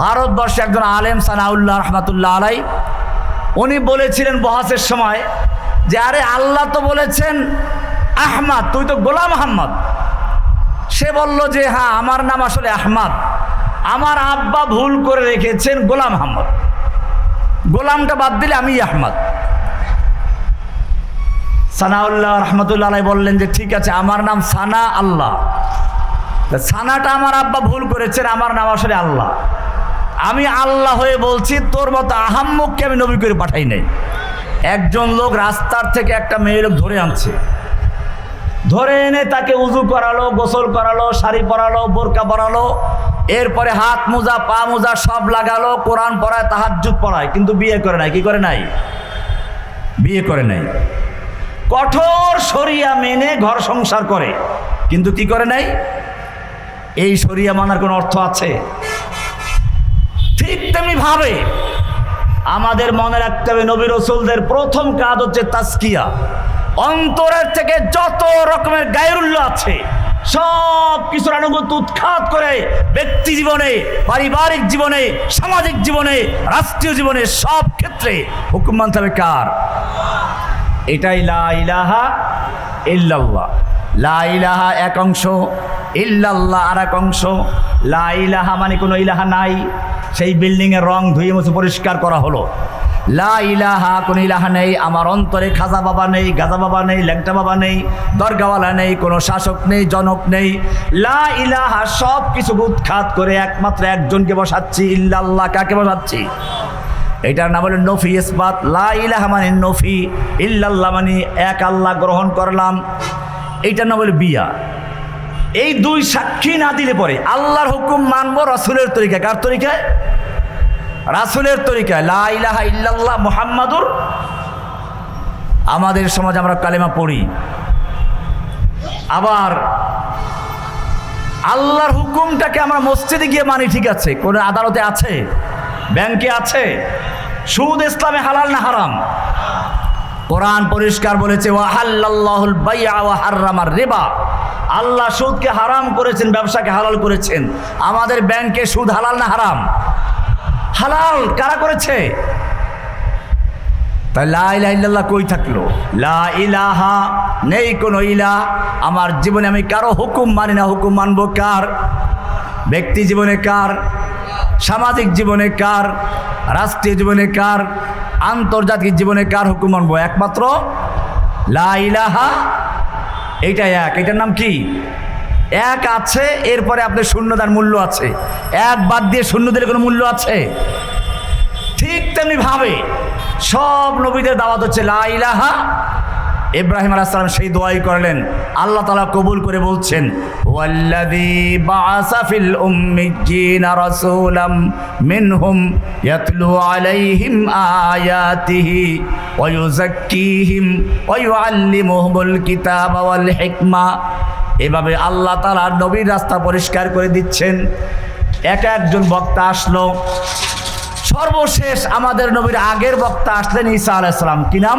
ভারতবর্ষে একজন আলেম সানাউল্লাহ রহমাতুল্লাহ আলাই, উনি বলেছিলেন বহাসের সময় যে, আরে আল্লাহ তো বলেছেন, আহমাদ, তুই তো গোলাম আহম্মদ সে বলল যে হ্যাঁ আমার নাম আসলে আহমাদ। আমার আব্বা ভুল করে রেখেছেন গোলাম আহমদ। গোলামটা বাদ দিলে আমি আহমদ। সানাউল্লাহ রহমতুল্লাহ বললেন যে, ঠিক আছে, আমার নাম সানা আল্লাহ। সানাটা আমার আব্বা ভুল করেছেন, আমার নাম আসলে আল্লাহ। আমি আল্লাহ হয়ে বলছি, তোর মতো আহাম্মককে আমি নবী করে পাঠাই নাই। একজন লোক রাস্তার থেকে একটা মেয়ে লোক ধরে আনছে। ধরে এনে তাকে উজু করালো, গোসল করালো, শাড়ি পরালো, বোরকা পরালো, এরপরে হাত মোজা, পা মোজা সব লাগালো, কোরআন পড়ায় তাহাজ্জুদ পড়ায়, কিন্তু বিয়ে করে নাই, কি করে নাই? বিয়ে করে নাই। কঠোর সরিয়া মেনে ঘর সংসার করে, কিন্তু কি করে নাই? এই সরিয়া মানার কোনো অর্থ আছে? তেমনি ভাবে। আমাদের মনে রাখতে হবে নবী রসুলদের প্রথম কাজ হচ্ছে তাস্কিয়া অন্তরের থেকে যত রকমের গায়রুল্য আছে, সব কিছুর আনুগত উৎখাত করে ব্যক্তি জীবনে, পারিবারিক জীবনে, সামাজিক জীবনে, রাষ্ট্রীয় জীবনে সব ক্ষেত্রে হুকুম মানতে হবে কার? এটাই লা ইলাহা ইল্লাল্লাহ। লা ইলাহা এক অংশ, ইল্লাল্লাহ আর এক অংশ। লা ইলাহা মানে কোনো ইলাহা নাই। সেই বিল্ডিংয়ের রং ধুয়ে মুছে পরিষ্কার করা হলো। লা ইলাহা, কোনো ইলাহা নেই, আমার অন্তরে খাজা বাবা নেই, গাজা বাবা নেই, ল্যাংটা বাবা নেই, দরগাওয়ালা নেই, কোনো শাসক নেই, জনক নেই। লা ইলাহা, সব কিছু উৎখাত করে একমাত্র একজনকে বসাচ্ছি, ইল্লাল্লাহ, কাকে বসাচ্ছি? এটার নাম হলো নফি ইসবাত। লা ইলাহা মানে নফি, ইল্লাল্লাহ মানে এক আল্লাহ গ্রহণ করলাম। এইটার নাম হলো বিয়া। এই দুই সাক্ষী না দিলে পরে আল্লাহর হুকুম মানবো রাসুলের তরিকা কার তরিকায়? রাসুলের তরিকায়। লা ইলাহা ইল্লাল্লাহ মুহাম্মাদুর আমাদের সমাজ আমরা কালেমা পড়ি। আবার আল্লাহর হুকুমটাকে আমরা মসজিদে গিয়ে মানি, ঠিক আছে? কোনো আদালতে আছে? ব্যাংকে আছে? সুদ ইসলামে হালাল না হারাম? কোরআন পরিষ্কার বলেছে ওয়াহাল্লাহুল বাইয়া ওয়া হাররামার রিবা। আল্লাহ সুদকে হারাম করেছেন, ব্যবসাকে হালাল করেছেন। আমাদের ব্যাংকে সুদ হালাল না হারাম? হালাল কারা করেছে? তাই লা ইলাহা কই থাকল? লা ইলাহা নেই কোনো ইলা। আমার জীবনে আমি কারও হুকুম মানি না। হুকুম মানবো কার? ব্যক্তি জীবনে কার? সামাজিক জীবনে কার? রাষ্ট্রীয় জীবনে কার? আন্তর্জাতিক জীবনে কার হুকুম মানবো? একমাত্র লা ইলাহা এইটা এক এটার নাম কি? এক আছে, এরপরে আপনার শূন্যতার মূল্য আছে। এক বাদ দিয়ে শূন্যদের কোনো মূল্য আছে? ঠিক তেমনি ভাবে সব নবীদের দাওয়াত হচ্ছে লা ইলাহা ইব্রাহিম আলাইসালাম সেই দোয়াই করলেন। আল্লাহ তালা কবুল করে বলছেন আলাইহিম আয়াতিহি এভাবে আল্লাহ তাআলা নবীর রাস্তা পরিষ্কার করে দিচ্ছেন। এক একজন বক্তা আসলো। সর্বশেষ আমাদের নবীর আগের বক্তা আসলেন ঈসা আলাইসালাম কি নাম?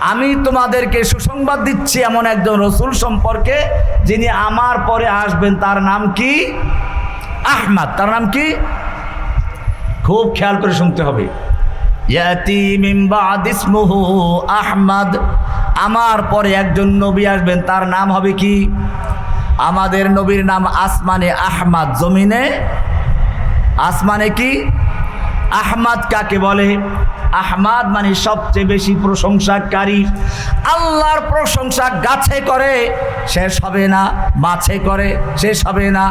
আমি তোমাদেরকে সুসংবাদ দিচ্ছি এমন একজন রসুল সম্পর্কে, যিনি আমার পরে আসবেন, তার নাম কি? আহমাদ। তার নাম কি? খুব খেয়াল করে শুনতে হবে। আহমদ। আমার পরে একজন নবী আসবেন, তার নাম হবে কি? আমাদের নবীর নাম আসমানে আহমাদ। জমিনে? আসমানে কি? আহমাদ কাকে বলে? আহমাদ মানে সবচেয়ে বেশি প্রশংসাকারী। আল্লাহর প্রশংসা গাছে করে, শেষ হবে না, মাছে করে, শেষ হবে না।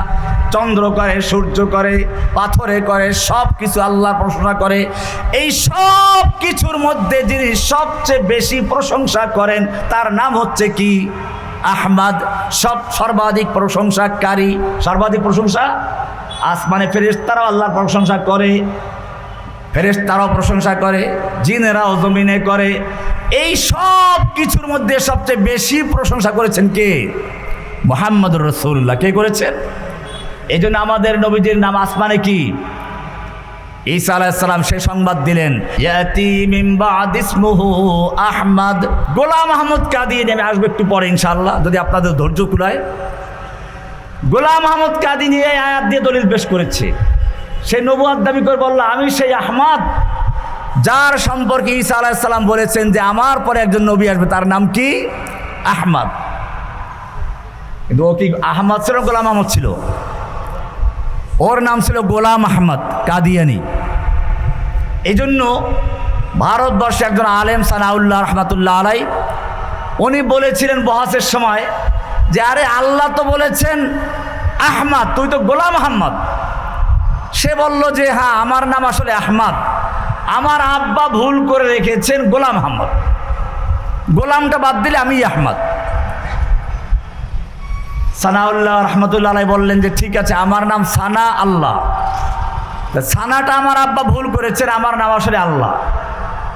চন্দ্র করে, সূর্য করে, পাথরে করে সব কিছু আল্লাহ প্রশংসা করে। এই সব কিছুর মধ্যে যিনি সবচেয়ে বেশি প্রশংসা করেন, তার নাম হচ্ছে কি? আহমাদ, সব সর্বাধিক প্রশংসাকারী। সর্বাধিক প্রশংসা? আসমানে ফেরেশতারাও আল্লাহর প্রশংসা করে। ফেরেশতারাও প্রশংসা করে, জিনেরাও জমিনে করে। এই সব কিছুর মধ্যে সবচেয়ে বেশি প্রশংসা করেছেন কে? মোহাম্মদুর রসুল্লাহ কে করেছেন? এই জন্য আমাদের নবীজির নাম আসমানে কি? ঈসা আলাইসালাম সে সংবাদ দিলেন আহমদ। গোলাম আহমদ কাদিয়ে নেমে আসবে একটু পরে ইনশাআল্লাহ, যদি আপনাদের ধৈর্য কুলায়। গোলাম আহমদ কাদি নিয়ে আয়াত দিয়ে দলিল পেশ করেছে। সে নবুয়াদ দাবি করে বলল, আমি সেই আহমদ যার সম্পর্কে ঈসা আলাইসাল্লাম বলেছেন যে আমার পরে একজন নবী আসবে, তার নাম কি? আহমদ। কিন্তু ও কি আহমদ ছিল গোলাম আহমদ ছিল? ওর নাম ছিল গোলাম আহমদ কাদিয়ানি। এই জন্য ভারতবর্ষে একজন আলেম সানাউল্লাহ রহমাতুল্লাহ আলাই উনি বলেছিলেন বহাসের সময় যে, আরে আল্লাহ তো বলেছেন আহমদ, তুই তো গোলাম আহমদ। সে বলল যে হ্যাঁ আমার নাম আসলে আহমদ। আমার আব্বা ভুল করে রেখেছেন গোলাম আহমদ। গোলামটা বাদ দিলে আমি আহমদ। সানাউল্লাহ রহমতুল্লাহ বললেন যে, ঠিক আছে, আমার নাম সানা আল্লাহ। সানাটা আমার আব্বা ভুল করেছেন, আমার নাম আসলে আল্লাহ।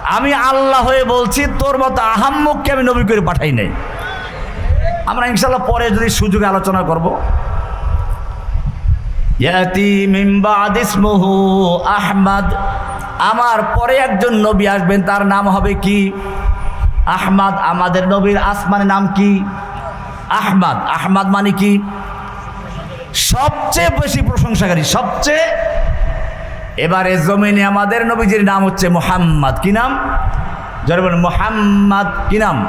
আমি আল্লাহ হয়ে বলছি, তোর মতো আহাম্মককে আমি নবী করে পাঠাই নাই। আমরা ইনশাল্লাহ পরে যদি সুযোগে আলোচনা করব। ইয়াতি আহমদ। আমার পরে একজন নবী আসবেন, তার নাম হবে কি? আহমদ। আমাদের নবীর আসমানের নাম কি? আহমদ। আহমদ মানে কি? সবচেয়ে বেশি প্রশংসাকারী, সবচেয়ে। এবারে জমিনে আমাদের নবীজির নাম হচ্ছে মোহাম্মদ। কি নাম? যারা মোহাম্মদ কি নাম?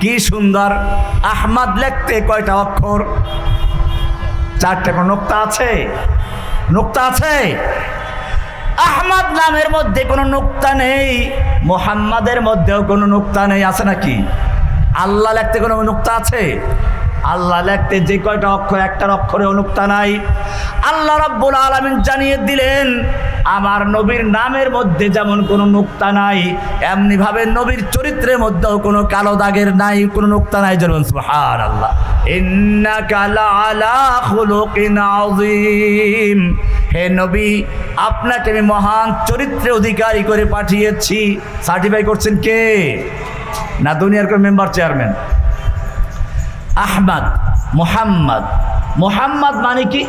কি সুন্দর। আহমদ লিখতে কয়টা অক্ষর? চারটে কোনো নোক্তা আছে? নোক্তা আছে? আহমদ নামের মধ্যে কোনো নোক্তা নেই, মোহাম্মদের মধ্যেও কোনো নোক্তা নেই, আছে নাকি? আল্লাহ লিখতে কোনো নোক্তা আছে? আল্লাহ লেখতে যে কয়টা অক্ষর, একটার অক্ষরে অনুক্তা নাই। আল্লাহ রাব্বুল আলামিন জানিয়ে দিলেন, আমার নবীর নামের মধ্যে যেমন কোনো নোক্তা নাই এমনি ভাবে নবীর চরিত্রের মধ্যেও কোনো কালো দাগের নাই, কোনো নোক্তা নাই। যেমন সুবহান আল্লাহ হে নবী, আপনাকে আমি মহান চরিত্রের অধিকারী করে পাঠিয়েছি। সার্টিফাই করছেন কে? না দুনিয়ার কোন মেম্বার চেয়ারম্যান। আহমদ, মোহাম্মদ। মোহাম্মদ মানে কি?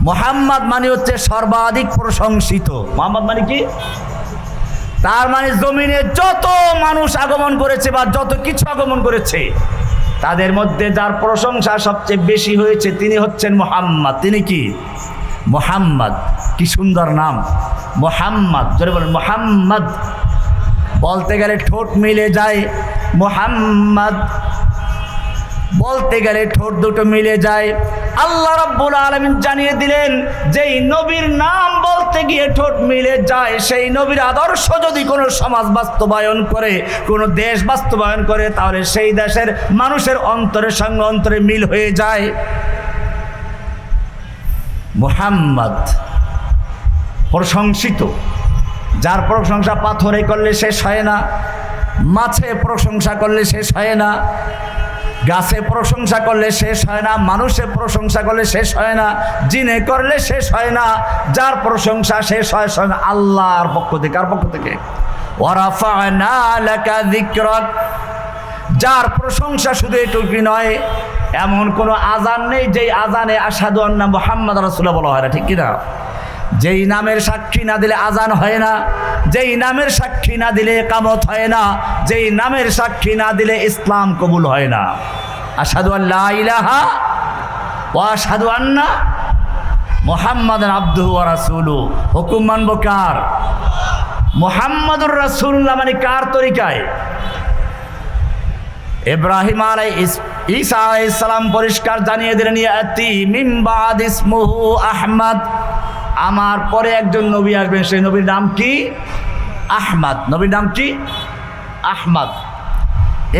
মোহাম্মদ মানে হচ্ছে সর্বাধিক প্রশংসিত। মোহাম্মদ মানে কি? তার মানে জমিনে যত মানুষ আগমন করেছে বা যত কিছু আগমন করেছে, তাদের মধ্যে যার প্রশংসা সবচেয়ে বেশি হয়েছে তিনি হচ্ছেন মোহাম্মদ। তিনি কি? মোহাম্মদ। কি সুন্দর নাম। মোহাম্মদ। জোরে বলেন, মোহাম্মদ। বলতে গেলে ঠোঁট মিলে যায়, মোহাম্মদ। বলতে গেলে ঠোঁট দুটো মিলে যায়। আল্লাহ রাব্বুল আলামিন জানিয়ে দিলেন, যেই নবীর নাম বলতে গিয়ে ঠোঁট মিলে যায়, সেই নবীর আদর্শ যদি কোনো সমাজ বাস্তবায়ন করে, কোনো দেশ বাস্তবায়ন করে, তাহলে সেই দেশের মানুষের অন্তরের সঙ্গে অন্তরে মিল হয়ে যায়। মুহাম্মদ প্রশংসিত। যার প্রশংসা পাথরে করলে শেষ হয় না, মাছে প্রশংসা করলে শেষ হয় না। গাছে প্রশংসা করলে শেষ হয় না, মানুষে প্রশংসা করলে শেষ হয় না, জিনে করলে শেষ হয় না, যার প্রশংসা শেষ হয় স্বয়ং আল্লাহর পক্ষ থেকে। আর পক্ষ থেকে? ওয়ারাফা'না লাকা যিকরাক। যার প্রশংসা শুধু এটুকুই নয়, এমন কোনো আজান নেই যেই আজানে আসাদু আন্না মোহাম্মদ রাসুল্লাহ বলা হয় না, ঠিক কিনা? যেই নামের সাক্ষী না দিলে আজান হয় না, যেই নামের সাক্ষী না দিলে কামত হয় না, যেই নামের সাক্ষী না দিলে ইসলাম কবুল হয় না। আসাদু আল্লাহ ইলাহা ও আসাদু আন্না মোহাম্মদ আব্দু রাসুলু হুকুম মানব কার? মোহাম্মদুর রাসুল্লাহ মানে কার তরিকায়? ইব্রাহিম আলাই ঈসা আলাইসালাম পরিষ্কার জানিয়ে দিলেন, ইয়াতি মিন বাদ ইসমুহু আহমদ। আমার পরে একজন নবী আসবেন, সেই নবীর নাম কি? আহমদ। নবীর নাম কি? আহমদ।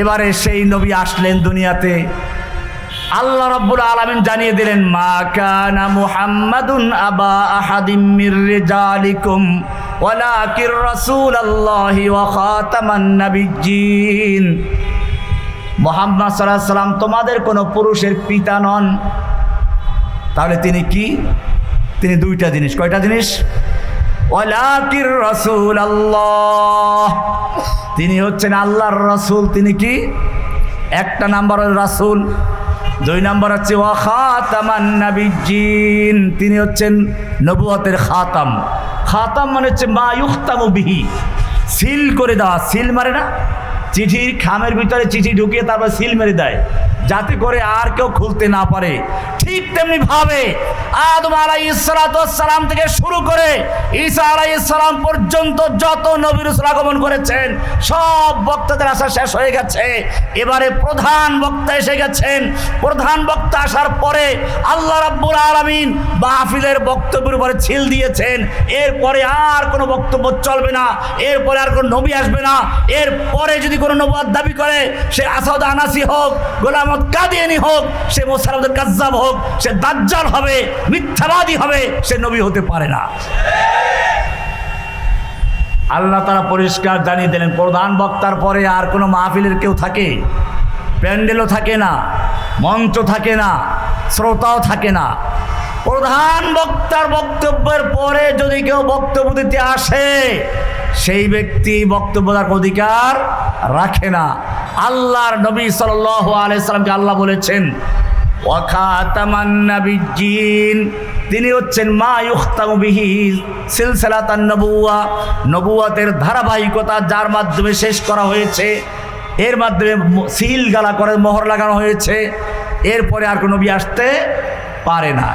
এবারে সেই নবী আসলেন দুনিয়াতে। আল্লাহ রাব্বুল আলামিন জানিয়ে দিলেন, মা কানা মুহাম্মাদুন আবা আহাদিম রিজালিকুম, ওয়ালাকির রাসূলুল্লাহি ওয়া খাতামান নাবিয়্যিন। মোহাম্মদ সাল্লাহ সাল্লাম তোমাদের কোনো পুরুষের পিতা নন। তাহলে তিনি কি? তিনি দুইটা জিনিস। কয়টা জিনিস? ওয়ালাকির রাসূল আল্লাহ। তিনি হচ্ছেন আল্লাহর রাসূল। তিনি কি? একটা নাম্বার রাসূল, দুই নাম্বার হচ্ছে ওয়া খাতামান নাবিয়্যিন। তিনি হচ্ছেন নবুয়তের খাতাম। খাতাম মানে হচ্ছে মা ইউখতামু বিহি। সিল করে দেওয়া। সিল মারে না, চিঠির খামের ভিতরে চিঠি ঢুকিয়ে তারপর সিল মেরে দেয়। যাতে করে আর কেউ খুলতে না পারে। ঠিক তেমনি ভাবে আদম আলাই সালাম থেকে শুরু করে ঈসা আলাই সালাম পর্যন্ত যত নবীর আগমন করেছেন, সব বক্তাদের আসা শেষ হয়ে গেছে। এবারে প্রধান বক্তা এসে গেছেন। প্রধান বক্তা আসার পরে আল্লাহ রাব্বুল আলামিন মাহফিলের বক্তব্যের উপরে ছিল দিয়েছেন। এরপরে আর কোনো বক্তব্য চলবে না। এরপরে আর কোনো নবী আসবে না। এরপরে যদি কোনো নবাদ দাবি করে, সে আসাদ আনাসি হোক গোলামত কাদিয়ানি হোক, সে মোসারমদের কাজ্জাব হোক সে দাজ্জাল হবে, মিথ্যাবাদী হবে, সে নবী হতে পারে না। আল্লাহ তারা পরিষ্কার জানিয়ে দিলেন, প্রধান বক্তার পরে আর কোনো মাহফিলের কেউ থাকে? প্যান্ডেলও থাকে না, মঞ্চ থাকে না, শ্রোতাও থাকে না। প্রধান বক্তার বক্তব্যের পরে যদি কেউ বক্তব্য দিতে আসে, সেই ব্যক্তি বক্তব্য দেওয়ার অধিকার রাখে না। আল্লাহর নবী সাল আলাইসালামকে আল্লাহ বলেছেন তিনি হচ্ছেন মা নবুয়াতের ধারাবাহিকতা যার মাধ্যমে শেষ করা হয়েছে। এর মাধ্যমে সিল গালা করে মোহর লাগানো হয়েছে। এরপরে আর কোনো নবী আসতে পারে না।